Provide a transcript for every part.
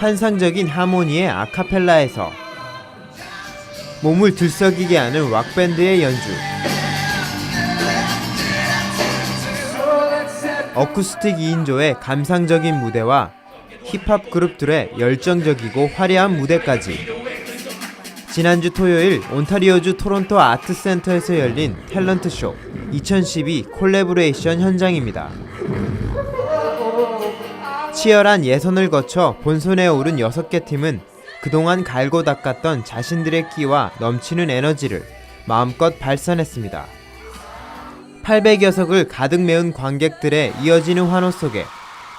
환상적인 하모니의 아카펠라에서 몸을 들썩이게 하는 락밴드의 연주 어쿠스틱 2인조의 감상적인 무대와 힙합 그룹들의 열정적이고 화려한 무대까지 지난주 토요일 온타리오주 토론토 아트센터에서 열린 탤런트 쇼 2012 콜래보레이션 현장입니다. 치열한 예선을 거쳐 본선에 오른 6개 팀은 그동안 갈고 닦았던 자신들의 끼와 넘치는 에너지를 마음껏 발산했습니다. 800여 석을 가득 메운 관객들의 이어지는 환호 속에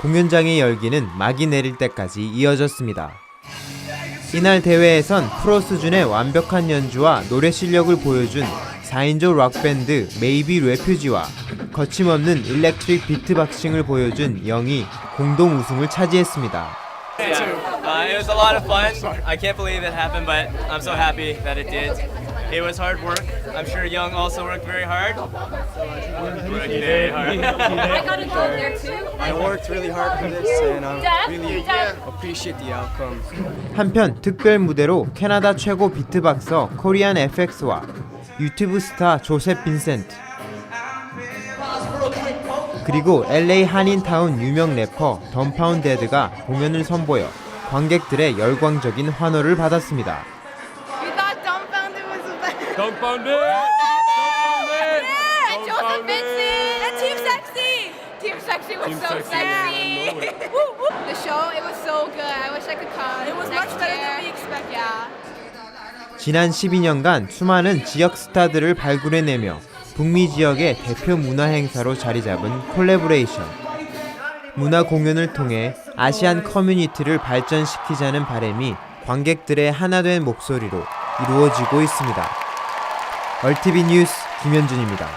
공연장의 열기는 막이 내릴 때까지 이어졌습니다. 이날 대회에선 프로 수준의 완벽한 연주와 노래 실력을 보여준 4인조 락밴드 메이비 레퓨지와 거침없는 일렉트릭 비트박싱을 보여준 영이 공동 우승을 차지했습니다. Yeah. Uh, it was a lot of fun. I can't believe it happened, but I'm so happy that it did. It was hard work. I'm sure Young also worked very hard. Worked very hard. I got involved there too. I worked really hard for this and I really appreciate the outcome. 한편 특별 무대로 캐나다 최고 비트박서 코리안 FX와 유튜브 스타 조셉 빈센트 그리고 LA 한인타운 유명 래퍼 덤파운데드가 공연을 선보여 관객들의 열광적인 환호를 받았습니다. You thought Dumbfounded was the best. Dumbfounded! Yeah, Joseph Vincent and Team Sexy. Team Sexy was Team so Sexy, sexy. yeah, Woo, woo. the show, it was so good. I wish I could come. It was much better than we expected. Yeah. 지난 12년간 수많은 지역 스타들을 발굴해내며 북미 지역의 대표 문화 행사로 자리 잡은 콜래보레이션. 문화 공연을 통해 아시안 커뮤니티를 발전시키자는 바람이 관객들의 하나된 목소리로 이루어지고 있습니다. 얼티비 뉴스 김현준입니다.